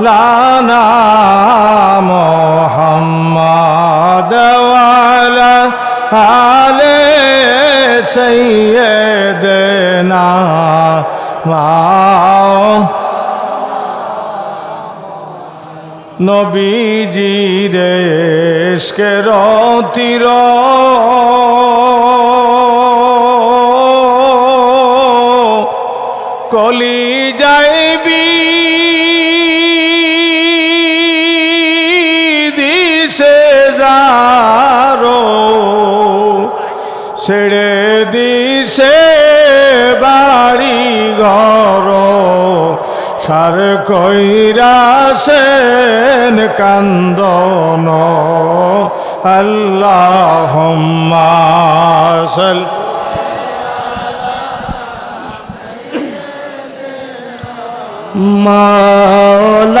লানা মোহাম্মদ ওয়ালা আলে সৈয়দনা মাও নবীজির এসকের তীর কলি যাইবি দিশে যারো ছেড়ে দিশে বাড়ি ঘর। সার কইরাসেন কান্দন। আল্লাহ সাল মাওলানা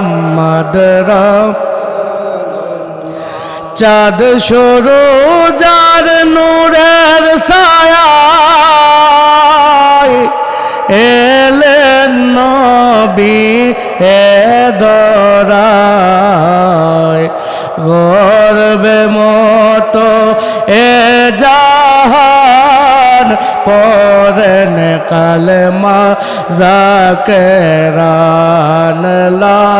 মুহাম্মদ চাঁদ সরু যার নূরের ছায়ায় এলেন নবী এ দরায়। গর্বে মতো এ জাহান পরেন কালমা জাকেরান লা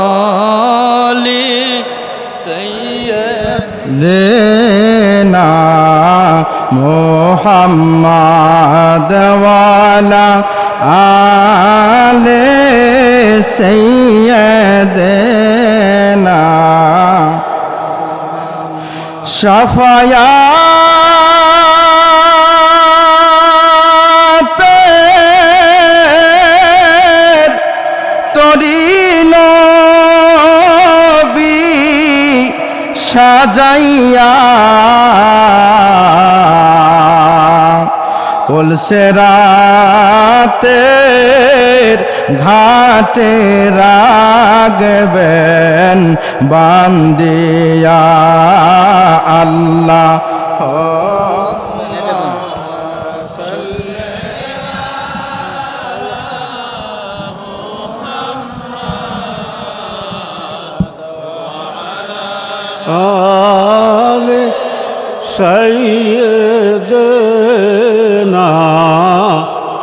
আলি দেনা মোহাম্মদ ওয়ালা আলে সৈয়দনা সফায়াত সাজাইয়া কলসেরাতের ঘাটে রাগবেন বান্দিয়া আল্লাহ। آل سيدنا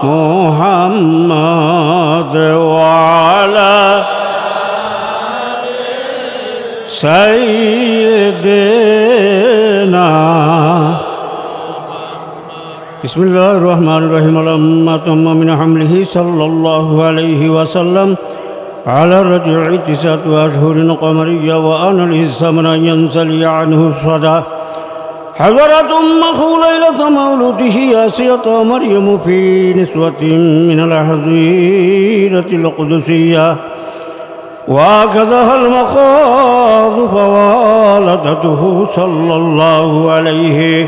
محمد وعلى سيدنا بسم الله الرحمن الرحيم لما تم من حمله صلى الله عليه وسلم على الرجع تسعة أشهر قمرية وأن الإسلام أن ينسلي عنه الصدى. حضرت أمه ليلة مولوده آسية مريم في نسوة من الحظيرة القدسية. وأخذها المخاض فوالدته صلى الله عليه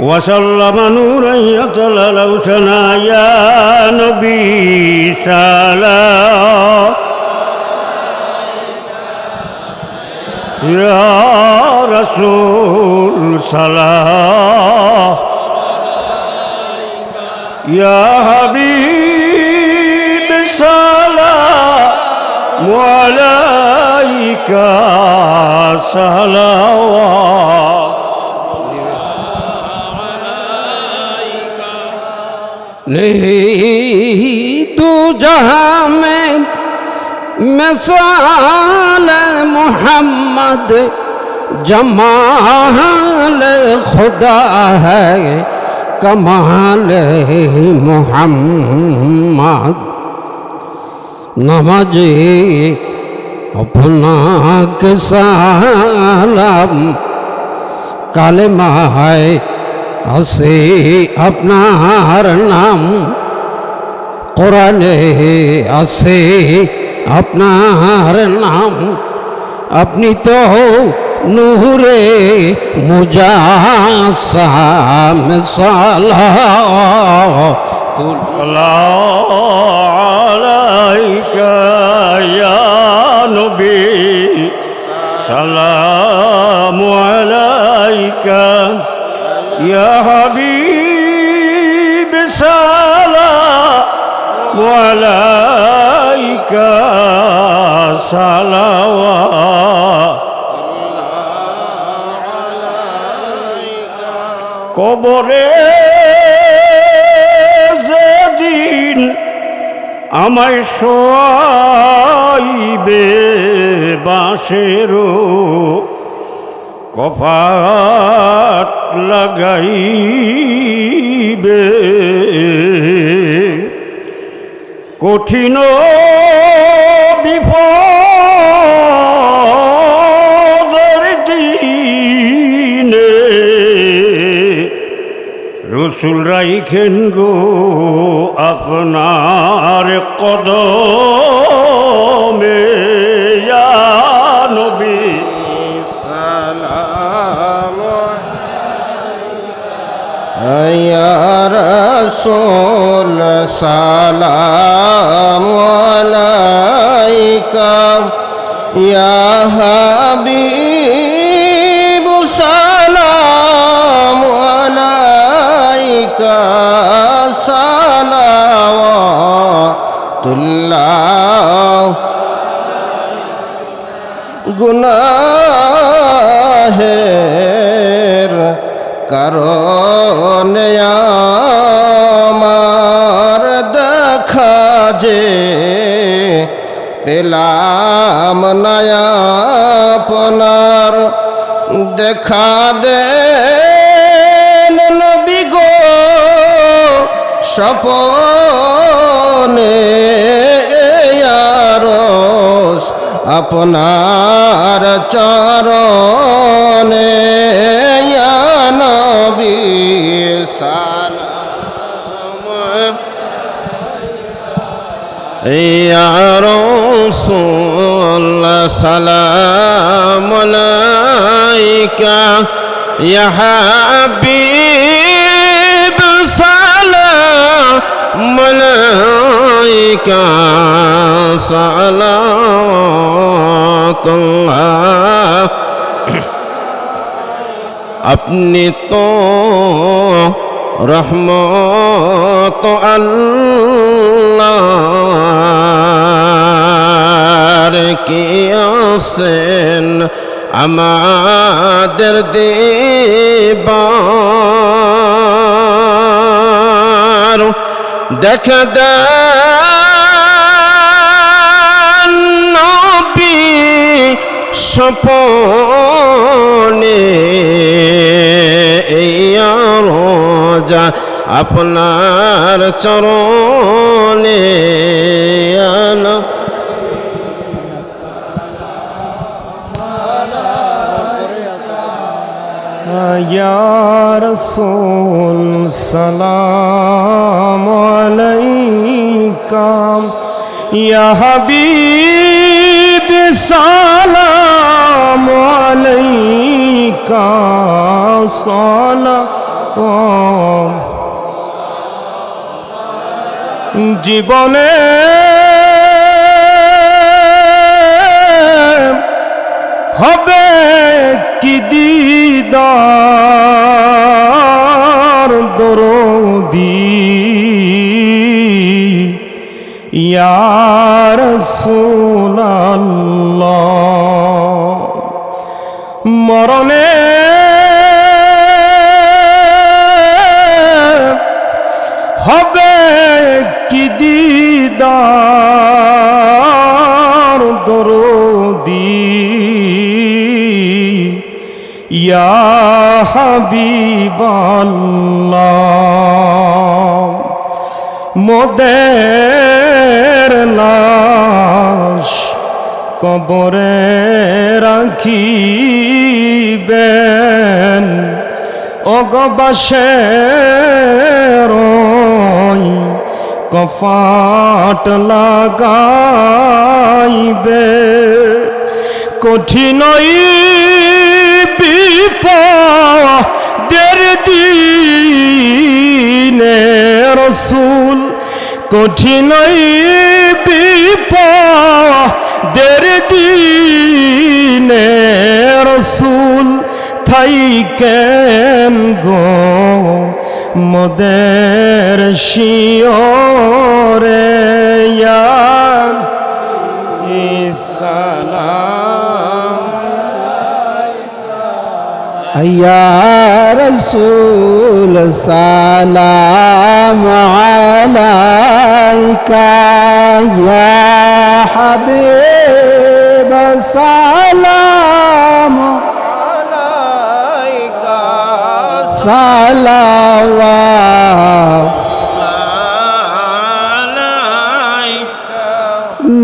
وسلم نورا يتللو سنا يا نبي سلام রসুল সালাম। হবিব সালাম। আলাইকা সালাওয়া नहीं तू जहाँ में مد جمال خدا ہے کمال محمد نمجی اپنا کے سلام কালেমা হয় আসে আপনার নাম কোরআনে আসে আপনার নাম আপনি তো নূরে মুজাসাম সালাতুল আলাইকা ইয়া নবী সালাম আলাইকা ইয়া হাবিব সালাম আলাইকা কবরে যেদিন আমায় শোয়াইবে বাঁশেরও কফাত লাগাইবে। কঠিন বিফল রসুল রাইখেন গো আপনার কদ নবী। রসোল সালাম আলাইকা। ইয়া হাবিব গুনাহের কারণে দেখা যে পেলাম নয়াপনার দেখা দে নবী আরস আপনার চরণে নবী সালাম। রসুল সালাম লাইকা ইয়া হাবিব সালাম عليك صلوات الله আপনি তো রহমত আল্লাহর কি আছেন আমাদের দেবার দেখা দেন স্বপনে এই রোজা আপনার চরণে আনা يا رسول سلام عليك يا حبيب سلام عليك سلام জীবনে হবে কি দিদার দরদি ইয়ার সোনাল্লাহ মরণে হবে কি দিদার দরদি? ইয়া হাবিবাল্লাহ মোদের লাশ কবরে রাখিবেন। অগবাসের কফাট লাগাইবে। কঠিনই বিপদের দিনে রসুল কঠিনই বিপদের দিনে রসুল থাইকেন গো মদের শিওরে ইসালাম يا رسول سلام عليك يا حبيب سلام عليك صلوات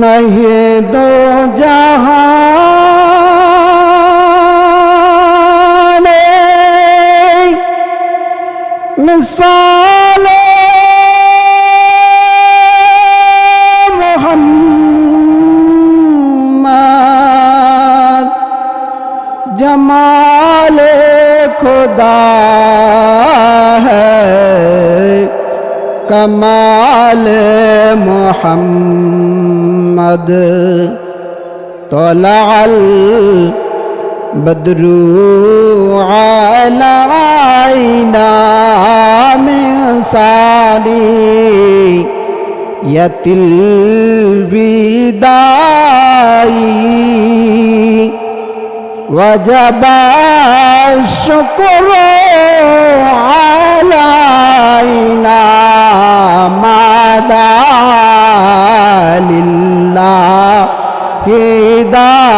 नहीं दो जहान সালে মোহাম্মদ জমালে খোদা কমাল মোহাম্মদ তলাল বদরু আলাইনা من سارية البداء وجب الشكر علينا ما دعا لله هداية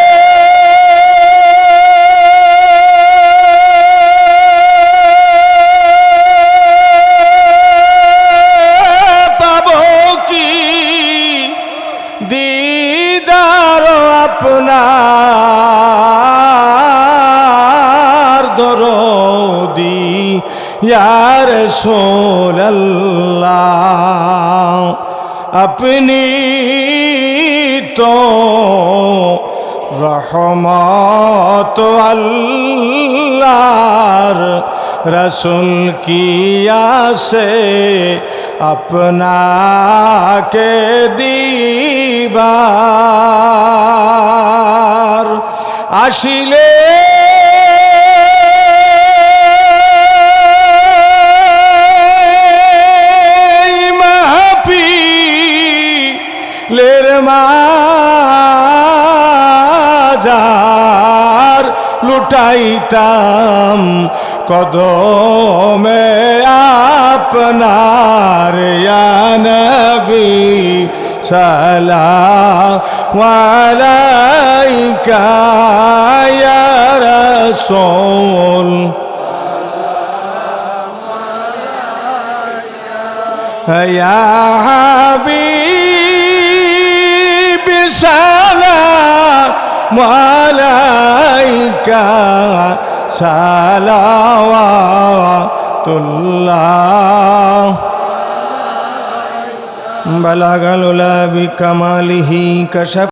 দরদি ইয়ার সোল্লাহ আপনি তো রহমত আল্লাহর রসুল কি আসে আপনাকে দিবার? আসিলে মাজার লুটাইতাম কদমে আপনার নবী সালাম আলাইকা ইয়া রাসূল يا حبيب سلام عليك صلوات الله بلغ العلا بكماله كشف